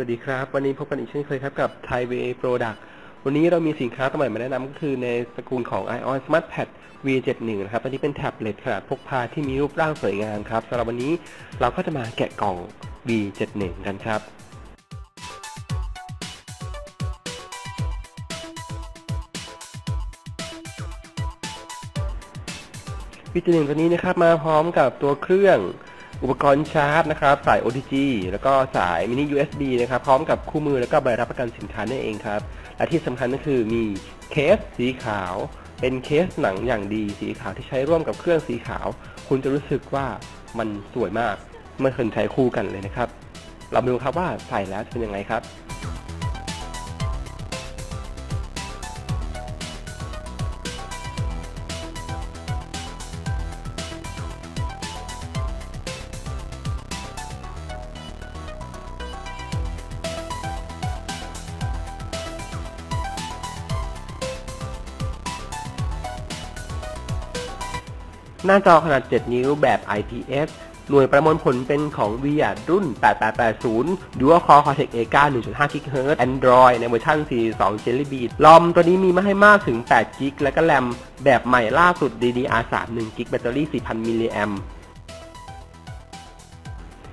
วัสดีครับ วันนี้พบกันอีกเช่นเคยครับกับ Thai VA Product วันนี้เรามีสินค้าตัวใหม่มาแนะนำก็คือในสกุลของ ION Smart Pad V71 นะครับอันนี้เป็นแท็บเล็ตขนาดพกพาที่มีรูปร่างสวยงามครับสำหรับวันนี้เราก็จะมาแกะกล่อง V71 กันครับ V71 ตัวนี้นะครับมาพร้อมกับตัวเครื่อง อุปกรณ์ชาร์จนะครับ สาย OTG แล้วก็สายมินิ USB นะครับ พร้อมกับคู่มือแล้วก็ใบรับประกันสินค้านั่นเองครับ และที่สำคัญก็คือมีเคสสีขาว เป็นเคสหนังอย่างดีสีขาวที่ใช้ร่วมกับเครื่องสีขาว คุณจะรู้สึกว่ามันสวยมากเมื่อคุณใช้คู่กันเลยนะครับ เรามาดูครับว่าใส่แล้วจะเป็นยังไงครับ หน้าจอขนาด 7 นิ้วแบบ IPS หน่วยประมวลผลเป็นของ VIA รุ่น 8880 Dual Core Cortex A9 1.5 GHz Android ในเวอร์ชัน42 Jelly Bean ลอมตัวนี้มีมาให้มากถึง8 g b และก็แรมแบบใหม่ล่าสุด DDR3 1 g b แบตเตอรี่ 4,000 มิลลิแอม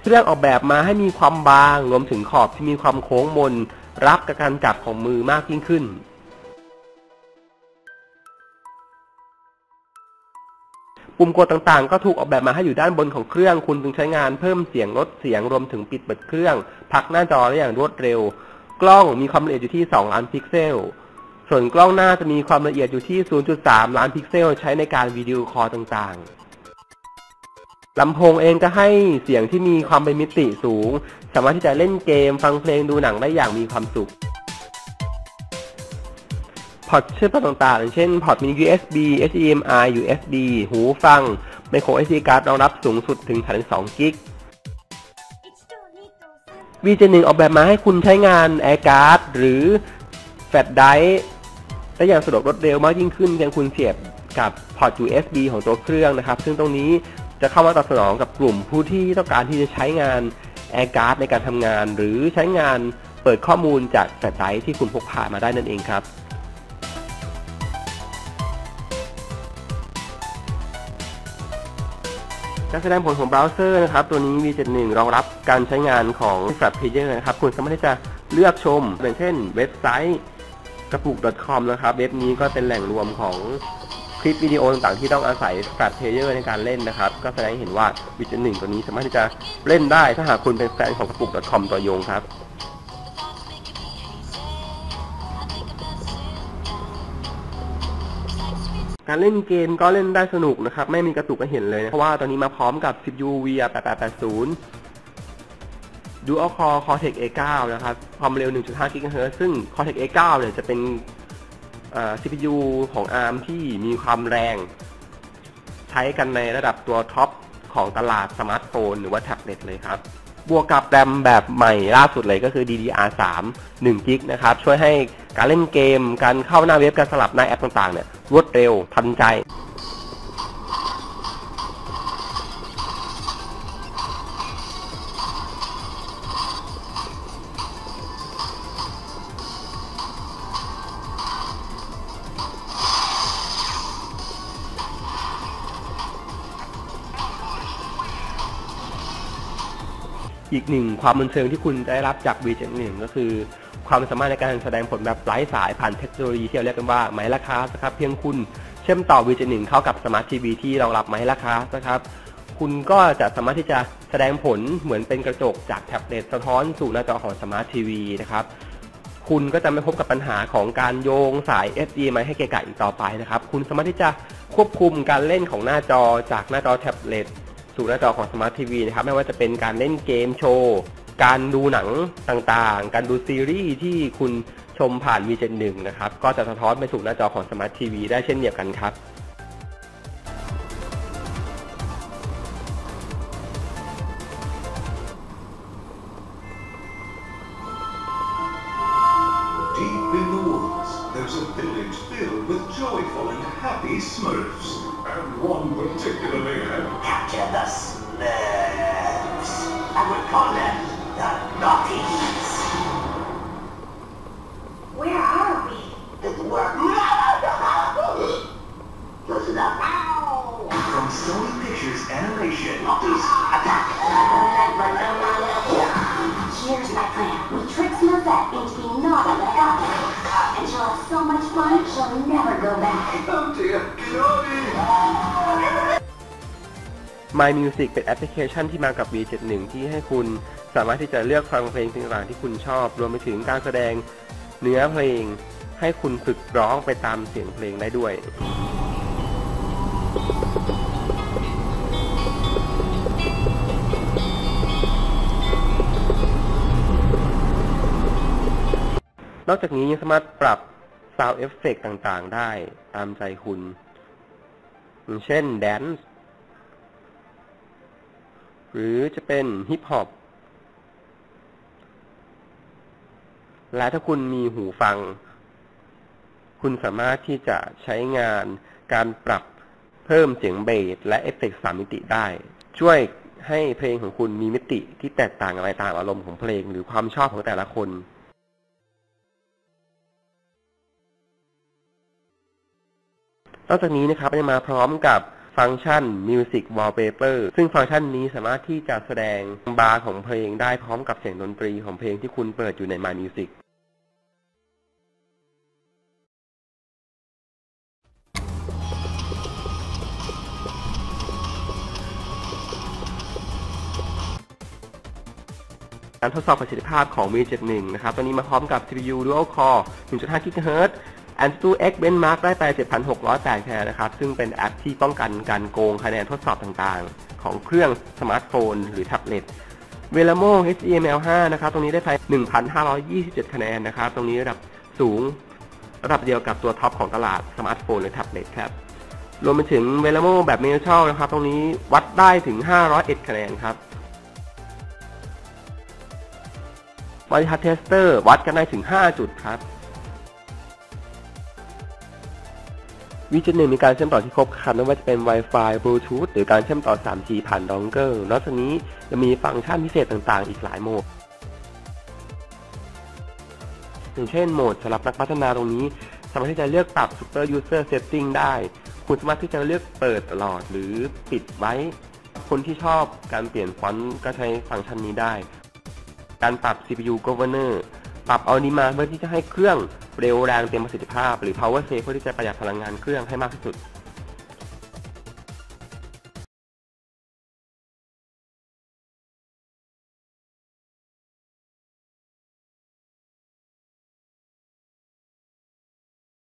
เครื่องออกแบบมาให้มีความบางรวมถึงขอบที่มีความโค้งมน รับกับการจับของมือมากยิ่งขึ้น ปุ่มกดต่างๆ ก็ถูกออกแบบมาให้อยู่ด้านบนของเครื่อง คุณจึงใช้งานเพิ่มเสียงลดเสียงรวมถึงปิดเปิดเครื่องพักหน้าจอได้อย่างรวดเร็ว กล้องมีความละเอียดอยู่ที่ 2 ล้านพิกเซล ส่วนกล้องหน้าจะมีความละเอียดอยู่ที่ 0.3 ล้านพิกเซล ใช้ในการวิดีโอคอลต่างๆลำโพงเองก็ให้เสียงที่มีความเป็นมิติสูง สามารถที่จะเล่นเกม ฟังเพลงดูหนังได้อย่างมีความสุข อร์ตเชื่อมต่อต่างๆเช่นพอร์ต mini USB HDMI USB หูฟัง micro SD card รองรับสูงสุดถึง 32 กิก V71 ออกแบบมาให้คุณใช้งาน Air Card หรือ Flash Drive ได้อย่างสะดวกรวดเร็วมากยิ่งขึ้นเพียงคุณเสียบกับพอร์ต USB ของตัวเครื่องนะครับ ซึ่งตรงนี้จะเข้ามาตอบสนองกับกลุ่มผู้ที่ต้องการที่จะใช้งาน Air Card ในการทำงาน หรือใช้งานเปิดข้อมูลจากแฟลชไดร์ที่คุณพกพามาได้นั่นเองครับ การแสดงผลของเบราว์เซอร์นะครับ ตัวนี้ V71 รองรับการใช้งานของ Flash Player นะครับ คุณสามารถที่จะเลือกชมอย่างเช่น เว็บไซต์กระปุก .com นะครับ เว็บนี้ก็เป็นแหล่งรวมของคลิปวิดีโอต่างๆที่ต้องอาศัย Flash Player ในการเล่นนะครับ ก็แสดงให้เห็นว่า V71 ตัวนี้สามารถที่จะเล่นได้ถ้าหากคุณเป็นแฟนของกระปุก .com ตัวยงครับ การเล่นเกมก็เล่นได้สนุกนะครับ ไม่มีกระตุกก็เห็นเลยนะเพราะว่าตอนนี้มาพร้อมกับ CPU VIA 8880 Dual Core Cortex A9 นะครับ ความเร็ว 1.5 GHz ซึ่ง Cortex A9 เนี่ยจะเป็น CPU ของ ARM ที่มีความแรง ใช้กันในระดับตัวท็อปของตลาดสมาร์ทโฟนหรือว่าแท็บเล็ตเลยครับ บวกกับแรมแบบใหม่ล่าสุดเลยก็คือ DDR3 1กิกนะครับ ช่วยให้การเล่นเกม การเข้าหน้าเว็บการสลับหน้าแอปต่างๆเนี่ยรวดเร็วทันใจ อีกหนึ่งความบันเทิงที่คุณได้รับจาก V71 ก็คือ ความสามารถในการแสดงผลแบบไร้สายผ่านเทคโนโลยีที่เราเรียกกันว่าไมค์ราคานะครับ เพียงคุณเชื่อมต่อ V71 เข้ากับสมาร์ททีวีที่รองรับไมค์ราคานะครับ คุณก็จะสามารถที่จะแสดงผลเหมือนเป็นกระจกจากแท็บเล็ตสะท้อนสู่หน้าจอของสมาร์ททีวีนะครับคุณก็จะไม่พบกับปัญหาของการโยงสาย HDMI ให้เกะกะอีกต่อไปนะครับ คุณสามารถที่จะควบคุมการเล่นของหน้าจอจากหน้าจอแท็บเล็ต สู่หน้าจอของสมาร์ททีวีนะครับ ไม่ว่าจะเป็นการเล่นเกมโชว์ การดูหนังต่างๆ การดูซีรีส์ที่คุณชมผ่าน V71 นะครับ ก็จะสะท้อนไปสู่หน้าจอของสมาร์ททีวีได้เช่นเดียวกันครับ Deep in the woods, there's a village filled with joyful and happy Smurfs. And one particularly had captured the Smurfs. And we call them the Naughties. Where are we? It's work. Listen up. Ow! From Sony Pictures Animation. Naughties, attack! Here's my plan. We trick Smurfette into being naughty and naughty. And she'll have so much fun, she'll never go back. Oh dear, naughty! My Music เป็นแอปพลิเคชันที่มากับ V71 ที่ให้คุณสามารถที่จะเลือกฟังเพลงต่างๆที่คุณชอบ รวมไปถึงการแสดงเนื้อเพลง ให้คุณฝึกร้องไปตามเสียงเพลงได้ด้วยนอกจากนี้ยังสามารถปรับ Sound Effect ต่างๆ ได้ตามใจคุณ เช่น Dance หรือจะเป็นฮิปฮอปและถ้าคุณมีหูฟัง คุณสามารถที่จะใช้งานการปรับเพิ่มเสียงเบสและเอฟเฟกต์สามมิติได้ ช่วยให้เพลงของคุณมีมิติที่แตกต่างไปตามอารมณ์ของเพลงหรือความชอบของแต่ละคน นอกจากนี้นะครับยังมาพร้อมกับ ฟังก์ชัน Music Wallpaper ซึ่งฟังก์ชันนี้สามารถที่จะแสดงบาร์ของเพลงได้พร้อมกับเสียงดนตรีของเพลงที่คุณเปิดอยู่ใน My Music การทดสอบประสิทธิภาพของ V71 นะครับ ตัวนี้มาพร้อมกับ CPU Dual Core 1.5 GHz a n t u X Benchmark ได้ไป 7,608 คะแนนนะครับ ซึ่งเป็นแอปที่ป้องกันการโกงคะแนนทดสอบต่างๆ ของเครื่องสมาร์ทโฟน หรือแท็บเล็ต Velamo HTML5 นะครับ ตรงนี้ได้ไป 1,527 คะแนนนะครับ ตรงนี้ระดับสูงระดับเดียวกับตัวท็อปของตลาดสมาร์ทโฟนหรือแท็บเล็ตครับ รวมไปถึง Velamo แบบ Neutral นะครับ ตรงนี้วัดได้ถึง 501 คะแนนครับบริษัทเทสเตอร์วัดกันได้ถึง 5 จุดครับ วิจัยหนึ่งมีการเชื่อมต่อที่ครบครันไม่ว่าจะเป็น Wi-Fi Bluetooth หรือการเชื่อมต่อ 3G ผ่านดองเกิลนอกจากนี้ยังมีฟังก์ชันพิเศษต่างๆ อีกหลายโหมดอย่างเช่นโหมดสำหรับนักพัฒนาตรงนี้ สามารถที่จะเลือกปรับ Super User Setting ได้ คุณสามารถที่จะเลือกเปิดตลอดหรือปิดไว้ คนที่ชอบการเปลี่ยนฟอนต์ก็ใช้ฟังก์ชันนี้ได้ การปรับ CPU Governor ปรับ On Demand เพื่อที่จะให้เครื่อง เร็วแรงเต็มประสิทธิภาพ หรือ Power Save เพื่อที่จะประหยัดพลังงานเครื่องให้มากที่สุด